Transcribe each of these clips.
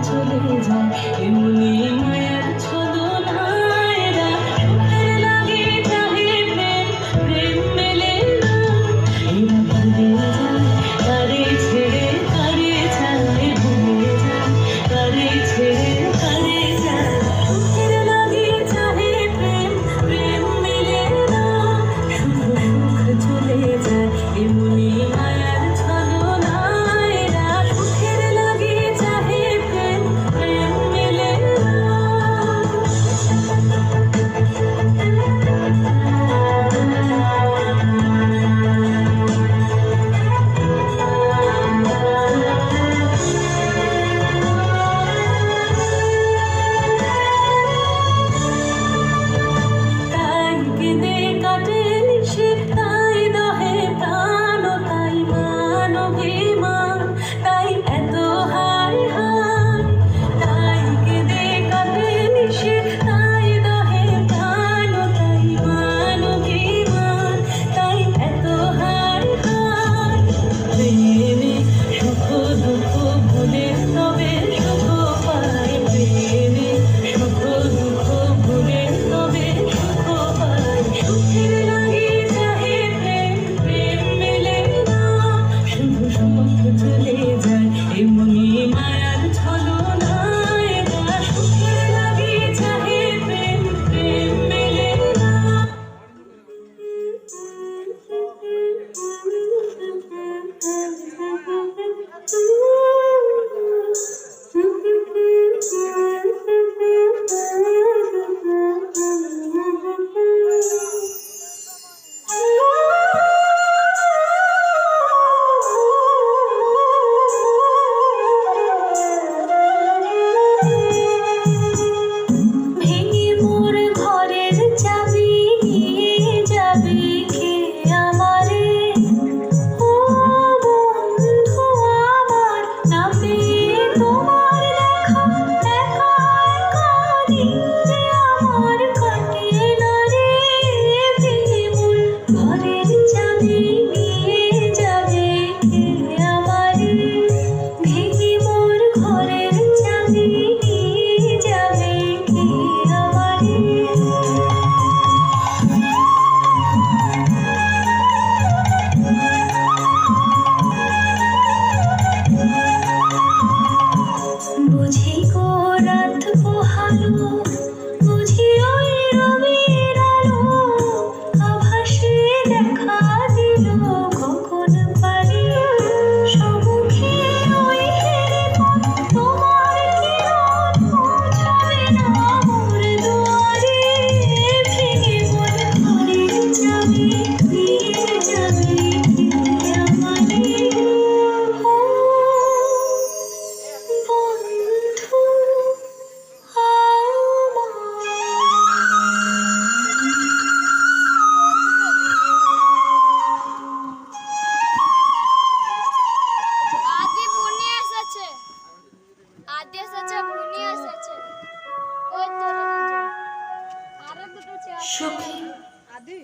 চলে যায় এমনি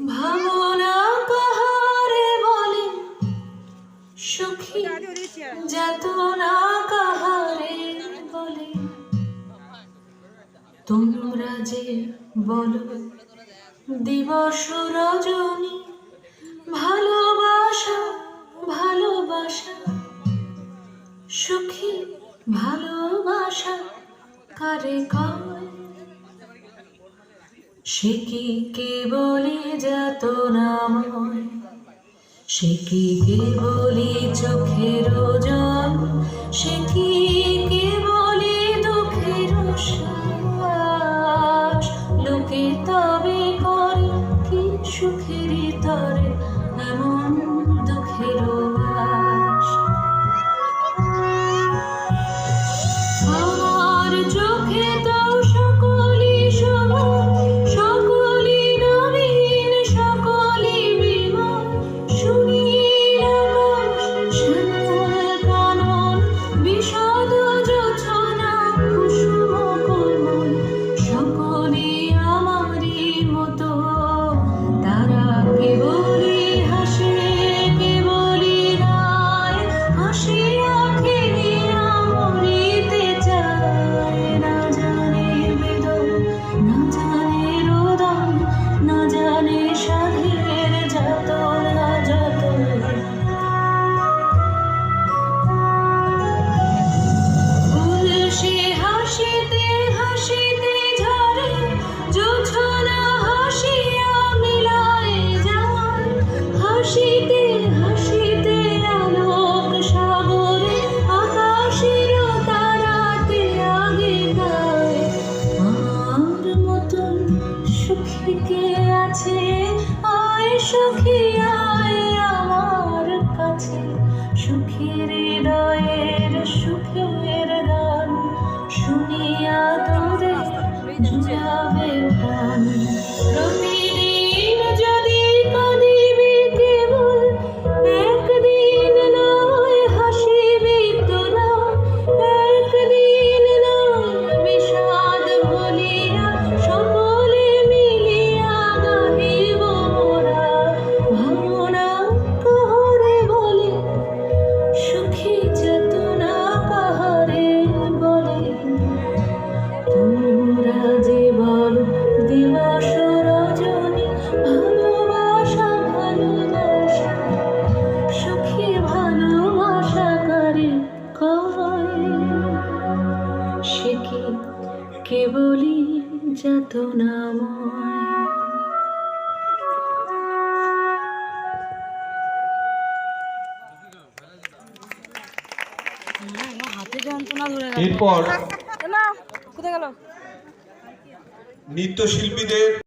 ভাঙনা পাহাড়ে তোমরা যে বল দিবস রজনী ভালোবাসা ভালোবাসা। সুখী ভালোবাসা কারে কার সে কি কে বলি যাত নাময় সে কি কে বলি চোখের জল গেল এরপর কোথায় গেল? নৃত্যশিল্পীদের